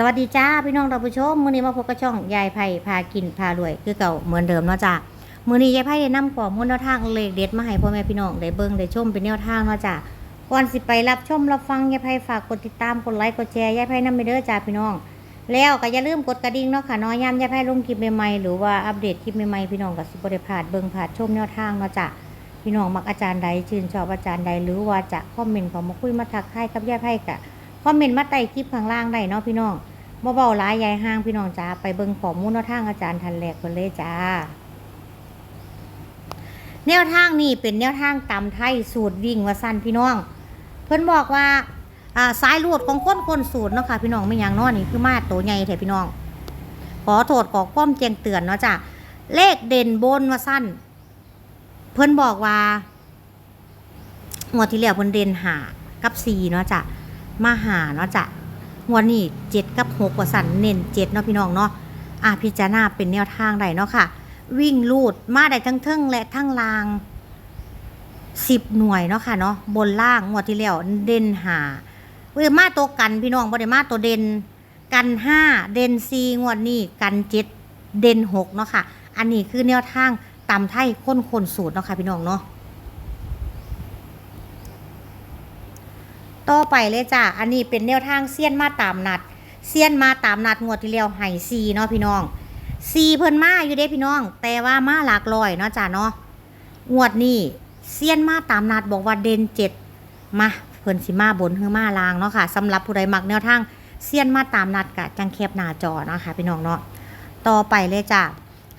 สวัสดีจ้าพี่น้องท่านผู้ชมมื้อนี้มาพบกับช่องยายไผ่พากินพารวย คือเก่าเหมือนเดิมเนาะจ้ามื้อนี้ยายไผ่ได้นำข้อมูลแนวทางเลขเด็ดมาให้พ่อแม่พี่น้องได้เบิ่งได้ชมเป็นแนวทางเนาะจ้าก่อนสิไปรับชมรับฟังยายไผ่ฝากกดติดตามกดไลค์กดแชร์ยายไผ่นำไปเด้อจ้าพี่น้อง แล้วก็อย่าลืมกดกระดิ่งเนาะค่ะน้อยยามยายไผ่ลงคลิปใหม่ๆหรือว่าอัปเดตคลิปใหม่ๆพี่น้องก็สิบ่ได้พลาดเบิ่งพลาดชมแนวทางเนาะจ้าพี่น้องมักอาจารย์ใดชื่นชอบอาจารย์ใดหรือว่าจะคอมเมนต์เขามาคุยมาทักทายกับยายไผ่กะคอมเมนต์มาใต้คลิปข้างล่างได้เนาะพี่น้อง บ่เบาหลายยายห้างพี่น้องจ้าไปเบิ่งข้อมูลแนวทางอาจารย์ทันแหลกคนเลยจ้า แนวทางนี่เป็นแนวทางตำไทยสูตรวิ่งว่าสั้นพี่น้อง เพิ่นบอกว่าอ่าสายลูดของคนคนสูตรเนาะค่ะพี่น้องไม่ยังนอนี่คือมาตัวใหญ่แท้พี่น้อง ขอโทษขอความแจ้งเตือนเนาะจ้ะเลขเด่นบนว่าสั้น เพิ่นบอกว่างวดที่แล้วเพิ่นเด่นหากับสี่เนาะจ้ะมาหาเนาะจ้ะ งวนี้เจ็ดกับหกว่าสันเน้นเจ็ดเนาะพี่น้องเนาะอะพิจารณาเป็นแนวทางใดเนาะค่ะ วิ่งลูดมาได้ทั้งเทิงและทั้งลางสิบหน่วยเนาะค่ะเนาะบนล่างงวดที่แล้วเด่นหาเว้ยมาตัวกันพี่น้องบ่ได้มาตัวเด่นกันห้าเด่นสี่งวดนี้กันเจ็ดเด่นหกเนาะค่ะ อันนี้คือแนวทางตำไทยค้นคนสูตรเนาะค่ะพี่น้องเนาะ ต่อไปเลยจ้ะ อันนี้เป็นแนวทางเซียนมาตามนัดเซียนมาตามนัดงวดที่แล้วไห่ซีเนาะพี่น้องซีเพิ่นมาอยู่เด้พี่น้อง แต่ว่ามาหลากลอยเนาะจ้ะเนาะงวดนี้เซียนมาตามนัดบอกว่าเด่นเจ็ดมาเพิ่นสิมาบนเคือมาลางเนาะค่ะสำหรับผู้ใดมักแนวทางเซียนมาตามนัดกะจังแคบหน้าจอเนาะค่ะพี่น้องเนาะต่อไปเลยจ้ะ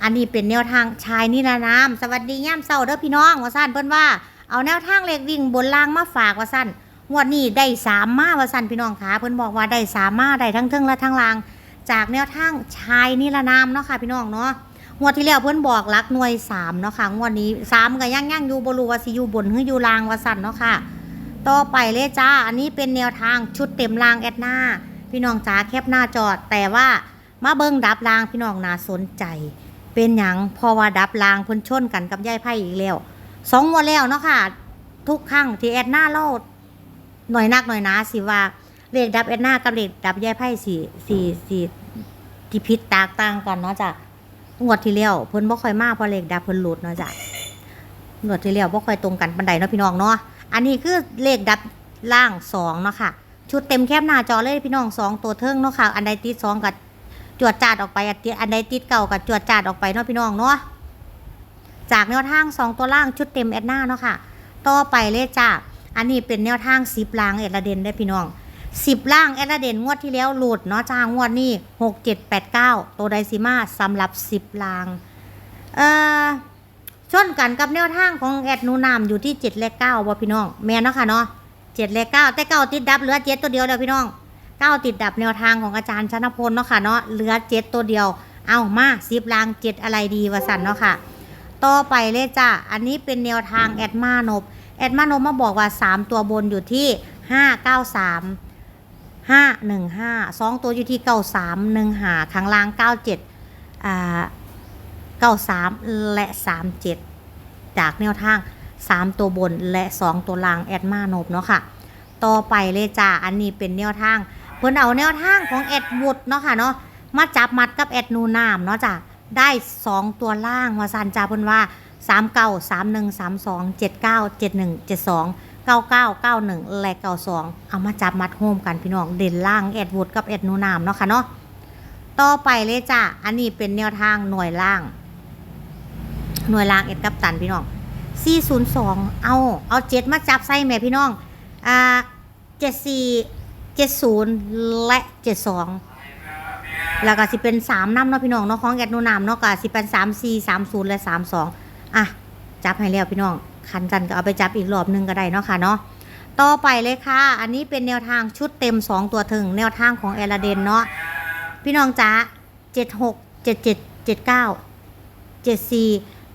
อันนี้เป็นแนวทางชายนิรนาม สวัสดีย่ามเศร้าเด้อพี่น้องว่าสั้นเพิ่นว่าเอาแนวทางเลขวิ่งบนล่างมาฝากว่าสั้น งวดนี้ได้สามมาว่าสันพี่น้องคะเพิ่นบอกว่าได้สามมาได้ทั้งเทิงและทั้งลาง จากแนวทางชายนิรนามเนาะค่ะพี่น้องเนาะงวดที่แล้วเพิ่นบอกหลักหน่วยสามเนาะค่ะงวดนี้สามก็ยังยังอยู่บรูว่าสิอยู่บนหรืออยู่ลางวาสันเนาะค่ะ ต่อไปเลยจ้า อันนี้เป็นแนวทางชุดเต็มรางแอดหน้า พี่น้องจ๋าแคปหน้าจอด แต่ว่ามาเบิ่งดับรางพี่น้องน่าสนใจ เป็นหยังพราะว่าดับรางเพิ่นชนกันกับยายไพ่อีกแล้วสองงวดแล้วเนาะค่ะ ทุกครั้งที่แอดหน้าเล่า หน่อยนักหน่อยนาสิว่าเลขดับเอ็ดหน้ากับเลขดับแยายไพ่สี่สี่สี่ที่พิษแตกต่างกันเนาะจ้ะงวดที่แล้วเพิ่นบ่ค่อยมาเพราะเลขดับเพิ่นหลุดเนาะจ้ะงวดที่แล้วบ่ค่อยตรงกันปานใดเนาะพี่น้องเนาะอันนี้คือเลขดับล่างสองเนาะค่ะชุดเต็มแคบหน้าจอเลยพี่น้องสองตัวเทิงเนาะค่ะ อันใดติดสองกับจวดจาดออกไปอันอันใดติดเก่ากับจวดจาดออกไปเนาะพี่น้องเนาะจากแนวทางสองตัวล่างชุดเต็มแอดหน้าเนาะค่ะ ต่อไปเลยจ้า อันนี้เป็นแนวทางสิบล่างเอระเดนได้พี่น้องสิบล่างเอระเดนงวดที่แล้วหลุดเนาะจ้างวดนี้หกเจ็ดแปดเก้าตัวไดซิมาสำหรับสิบล่างเอ่อชนกันกับแนวทางของแอดนูนามอยู่ที่เจ็ดและเก้าบ่พี่น้องแม่เนาะค่ะเนาะเจ็ดและเก้าแต่เก้าติดดับเหลือเจ็ดตัวเดียวเดียวพี่น้องเก้าติดดับแนวทางของอาจารย์ชนพลเนาะค่ะเนาะเหลือเจ็ดตัวเดียว เอามาสิบล่างเจ็ดอะไรดีวะสันเนาะค่ะ ต่อไปเลยจ้าอันนี้เป็นแนวทางแอดมานบ แอดมานมาบอกว่า 3 ตัวบนอยู่ที่ 593 515 2 ตัวอยู่ที่ 93 1หาข้างล่าง 97อ่า93 และ 37 จากแนวทาง 3 ตัวบนและ 2 ตัวล่างแอดมานบเนาะค่ะ ต่อไปเลยจ้าอันนี้เป็นแนวทาง เพิ่นเอาแนวทางของแอดวุฒเนาะค่ะเนาะมาจับมัดกับแอดนูนามเนาะจ้ะได้ 2 ตัวล่างวาสันจ้าเพิ่นว่า 3 9 3 1 3 2 7 9 7 1 7 2 9 9 9 1และ92เอามาจับมัดโฮมกันพี่น้องเด่นล่างแอดวูดกับแอดนูนามเนาะค่ะเนาะต่อไปเลยจ้ะอันนี้เป็นแนวทางหน่วยล่าง หน่วยล่างแอดกับตันพี่น้อง402เอาเอาเจ็ดมาจับใส่แม่พี่น้องอ่า74 70และ72แล้วก็สิเป็นสามน้ำเนาะพี่น้องเนาะของแอดนูนามเนาะก็สิเป็นสามสี่สามศูนย์และสามสอง อะจับให้แล้วพี่น้องคันจันก็เอาไปจับอีกรอบหนึงก็ได้เนาะค่ะเนาะต่อไปเลยค่ะ อันนี้เป็นแนวทางชุดเต็ม 2 ตัวถึง แนวทางของเอลาเดนเนาะพี่น้องจ๋าเจ็ดหกเจ็ดเจ็ดเจ็ดเก้าเจ็ดสี่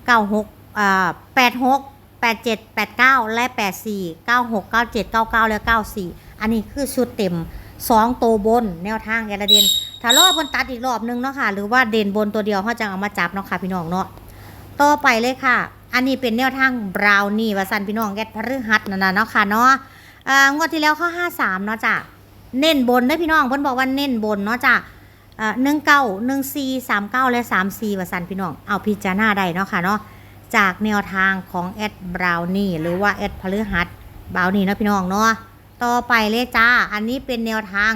เก้าหกอ่าแปดหกแปดเจ็ดแปดเก้าและแปดสี่เก้าหกเก้าเจ็ดเก้าเก้าและเก้าสี่อันนี้คือชุดเต็มสองตัวบนแนวทางเอลาเดนถ้ารอบมันตัดอีกรอบนึงเนาะค่ะ หรือว่าเด่นบนตัวเดียวเขาจะเอามาจับเนาะค่ะพี่น้องเนาะ ต่อไปเลยค่ะ อันนี้เป็นแนวทางบราวนี่วาสันพี่น้องแกดพฤหัสนั่นนะเนาะค่ะเนาะอ่างวดที่แล้วเข้าห้าสามเนาะจ้ะเน้นบนเด้อพี่น้องเพิ่นบอกว่าเน้นบนเนาะจ้ะหนึ่งเก้าหนึ่งสี่สามเก้าและสามสี่วาสันพี่น้องเอาพิจารณาได้เนาะค่ะเนาะจากแนวทางของแอดบราวนี่หรือว่าแอดพฤหัสบราวนี่เนาะพี่น้องเนาะต่อไปเลยจ้า อันนี้เป็นแนวทาง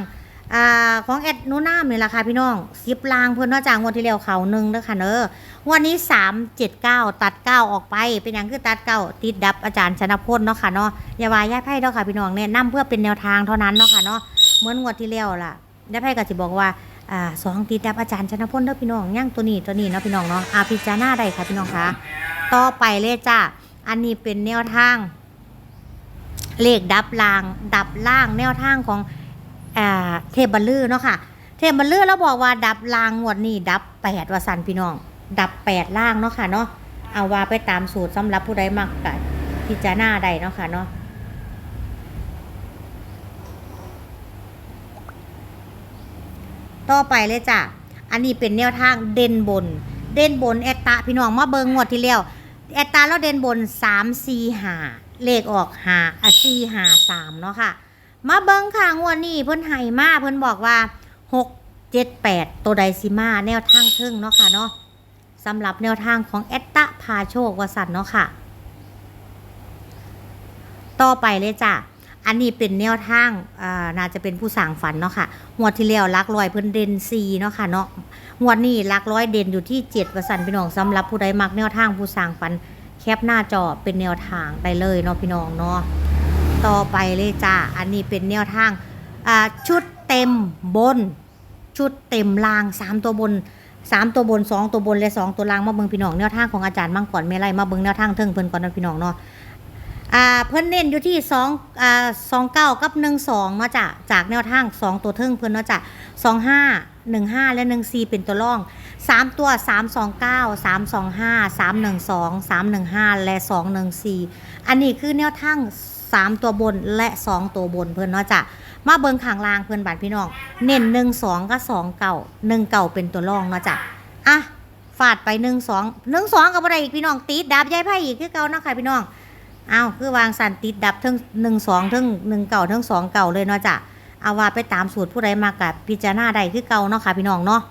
อ่าของแอดนูน้ามนี่แหละค่ะพี่น้องซิปลางเพิ่อนเนาะจากงวดที่แล้วเขาหนึ่งเด้อค่ะเนอะงวันนี้สามเจ็ดเก้าตัดเก้าออกไป เป็นอย่างคือตัดเก้าติดดับอาจารย์ชนะพลเนาะค่ะเนาะอย่าวาย่าไพ่เนาะค่ะพี่น้องเนี่ยนํเพื่อเป็นแนวทางเท่านั้นเนาะค่ะเนาะเหมือนงวดที่แล้วล่ะย่าไพ่ก็สิบอกว่าอ่าสองติดดับอาจารย์ชนะพลเด้อพี่น้องย่างตัวนี้ตัวนี้เนาะพี่น้องเนาะอาพิจารณาได้ค่ะพี่น้องคะต่อไปเลยจ้าอันนี้เป็นแนวทาง เลขดับล่าง ดับล่างแนวทางของ เทพบัลลือเนาะค่ะ เทพบัลลือแล้วบอกว่าดับล่างงวดนี้ดับแปดว่าสันพี่น้อง ดับแปดล่างเนาะค่ะเนาะเอาว่าไปตามสูตรสำหรับผู้ใดมักกันพิจารณาได้เนาะค่ะเนาะต่อไปเลยจ้ะ อันนี้เป็นแนวทางเด่นบน เด่นบนแอตตาพี่น้องมาเบิงงวดที่แล้วแอตตาแล้วเด่นบนสามสี่หาเลขออกหาอะสี่หาสามเนาะค่ะ มาเบิ้งค่ะงวดนี้เพิ่นให้มาเพิ่นบอกว่าหกเจ็ดแปดตัวใดสิมาแนวทางเทิงเนาะค่ะเนาะสำหรับแนวทางของแอตตาพาโชควสันเนาะค่ะ ต่อไปเลยจ้ะอันนี้เป็นแนวทางอ่าน่าจะเป็นผู้สั่งฝันเนาะค่ะงวดที่แล้วลักลอยเพิ่นเด่นซีเนาะค่ะเนาะงวดนี้ลักร้อยเด่นอยู่ที่7ว่าสั่นพี่น้องสำหรับผู้ใดมักแนวทางผู้สั่งฝันแคปหน้าจอเป็นแนวทางได้เลยเนาะพี่น้องเนาะ ต่อไปเลยจ้า อันนี้เป็นแนวทางชุดเต็มบน ชุดเต็มล่าง 3 ตัวบน 3 ตัวบน 2 ตัวบนและ 2 ตัวล่างมาเบิงพี่น้องแนวทางของอาจารย์มังกรเมลัยมาเบิงแนวทางเทิงเพิ่นก่อนนะพี่น้องเนาะอ่าเพิ่นเน้นอยู่ที่สองอ่าสองเก้ากับหนึ่งสองเนาะจ้ะจากแนวทางสองตัวเทิงเพิ่นเนาะจ้ะสองห้าหนึ่งห้าและหนึ่งสี่เป็นตัวร่องสามตัวสามสองเก้าสามสองห้าสามหนึ่งสองสามหนึ่งห้าและสองหนึ่งสี่อันนี้คือแนวทาง สามตัวบนและสองตัวบนเพิ่อนเนาะจ้ะมาเบิงข้างล่างเพิ่อนบาดพี่น้อง เน้นหนึ่งสองกับสองเก่าหนึ่งเก่าเป็นตัวร่องเนาะจ้ะอะฟาดไปหนึ่งสองหนึ่งสองกับอะไรอีกพี่น้องตีดดาบยายไพ่อีกคือเก่านะคะพี่น้องอ้าวคือวางสันติดดับทั้งหนึ่งสองทั้งหนึ่งเก่าทั้งสองเก่าเลยเนาะจ้ะเอาว่าไปตามสูตรผู้ใดมากับพิจารณาใดคือเก่าเนาะค่ะพี่น้องเนาะ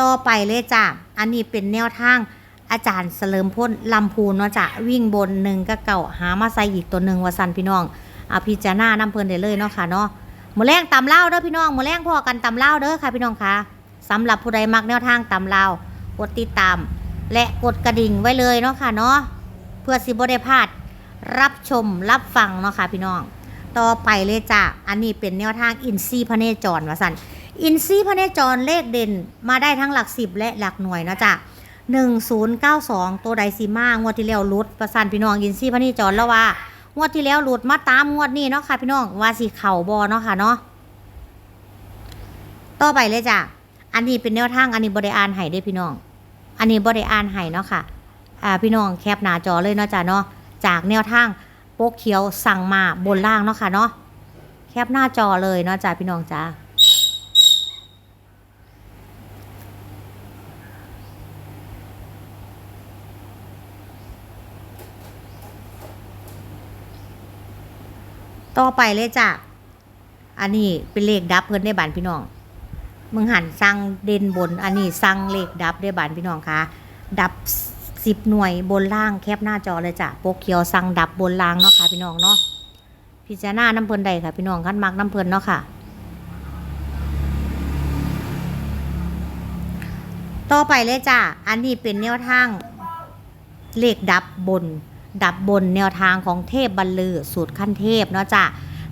ต่อไปเลยจ้ะอันนี้เป็นแนวทาง อาจารย์เสลิมพ้นลำพูนเนาะจ้ะวิ่งบนหนึ่งก็เก่าหามาใส่อีกตัวหนึ่งว่าสันพี่น้องเอาพิจารณาน้ำเพลินได้เลยเนาะค่ะเนาะมือแรงตำเล่าวเด้อพี่น้องมือแรงพอกันตำเล่าวเด้อค่ะพี่น้องค่ะสำหรับผู้ใดมักแนวทางตำเล่าวกดติดตาม และกดกระดิ่งไว้เลยเนาะค่ะเนาะเพื่อสิบ่ได้พลาดรับชมรับฟังเนาะค่ะพี่น้อง ต่อไปเลยจ้ะอันนี้เป็นแนวทางอินซีพระเนจรวะสันอินซีพระเนจรเลขเด่นมาได้ทั้งหลักสิบและหลักหน่วยเนาะจ้ะ หนึ่งศูนย์เก้าสองตัวไดซีมางวดที่แล้วหลุดประสันพี่น้องอินซี่พระเนจรแล้วว่างวดที่แล้วหลุดมาตามงวดนี้เนาะค่ะพี่น้องว่าสีเข่าบอเนาะค่ะเนาะต่อไปเลยจ้ะอันนี้เป็นแนวทางอันนี้บริอานไห้ด้อพี่น้อง อันนี้บริอานไห้เนาะค่ะอ่าพี่น้องแคปหน้าจอเลยเนาะจ้ะเนาะจากแนวทางโป๊กเขียวสั่งมาบนล่างเนาะค่ะเนาะแคปหน้าจอเลยเนาะจ้าพี่น้องจ้า ต่อไปเลยจ้ะ อันนี้เป็นเลขดับเพิ่นได้บานพี่น้องมึงหันสั่งเด่นบน อันนี้สั่งเลขดับได้บานพี่น้องค่ะดับสิบหน่วยบนล่างแคปหน้าจอเลยจ้ะโปกเขียวสั่งดับบนล่างเนาะค่ะพี่น้องเนาะพิจารณาน้ำเพลินใดค่ะพี่น้องขั้นมักน้ำเพลินเนาะค่ะ ต่อไปเลยจ้ะ อันนี้เป็นแนวทางเลขดับบน ดับบนแนวทางของเทพบรรลือสูตรขั้นเทพเนาะจ้ะ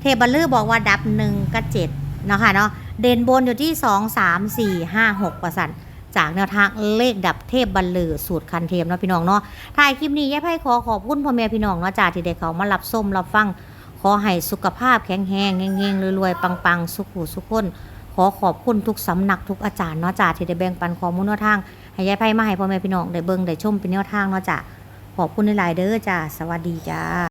เทพบรรลือบอกว่าดับหนึ่งกับเจ็ดเนาะค่ะเนาะเด่นบนอยู่ที่สองสามสี่ห้าหกประสันจากแนวทางเลขดับเทพบรรลือสูตรคันเทมเนาะพี่น้องเนาะถ่ายคลิปนี้ย่ไพ่ขอขอบคุณพ่อแม่พี่น้องเนาะจ่าที่ได้เขามารับส้มรับฟัง ขอให้สุขภาพแข็งแรงเฮงๆรวยๆปังๆ สุขุสุขคนขอขอบคุณทุกสำนักทุกอาจารย์เนาะจ่าที่ได้แบ่งปันข้อมูลแนวทางให้ยายไพ่มาให้พ่อแม่พี่น้องได้เบิ่งได้ชมเป็นแนวทางเนาะจ่า ขอบคุณหลาย ๆ เด้อจ้า สวัสดีจ้า